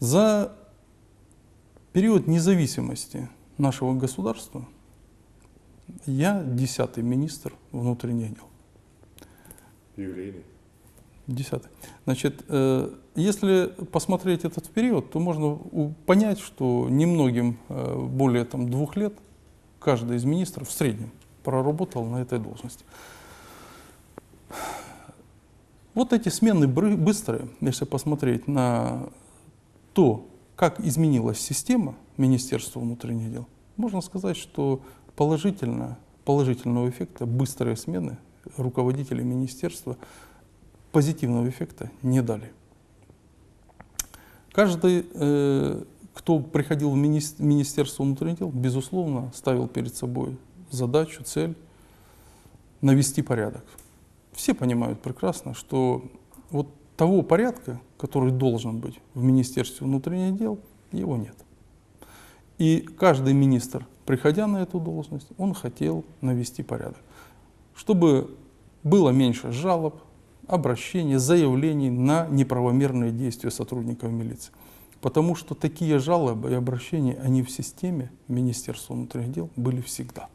За период независимости нашего государства я десятый министр внутренних дел. Юбилейный. Десятый. Значит, э, если посмотреть этот период, то можно понять, что немногим э, более там, двух лет каждый из министров в среднем проработал на этой должности. Вот эти смены быстрые, если посмотреть на то, как изменилась система Министерства внутренних дел, можно сказать, что положительно, положительного эффекта быстрые смены руководителей министерства позитивного эффекта не дали. Каждый, э, кто приходил в мини- Министерство внутренних дел, безусловно, ставил перед собой задачу, цель навести порядок. Все понимают прекрасно, что вот того порядка, который должен быть в Министерстве внутренних дел, его нет. И каждый министр, приходя на эту должность, он хотел навести порядок, чтобы было меньше жалоб, обращений, заявлений на неправомерные действия сотрудников милиции. Потому что такие жалобы и обращения, они в системе Министерства внутренних дел были всегда.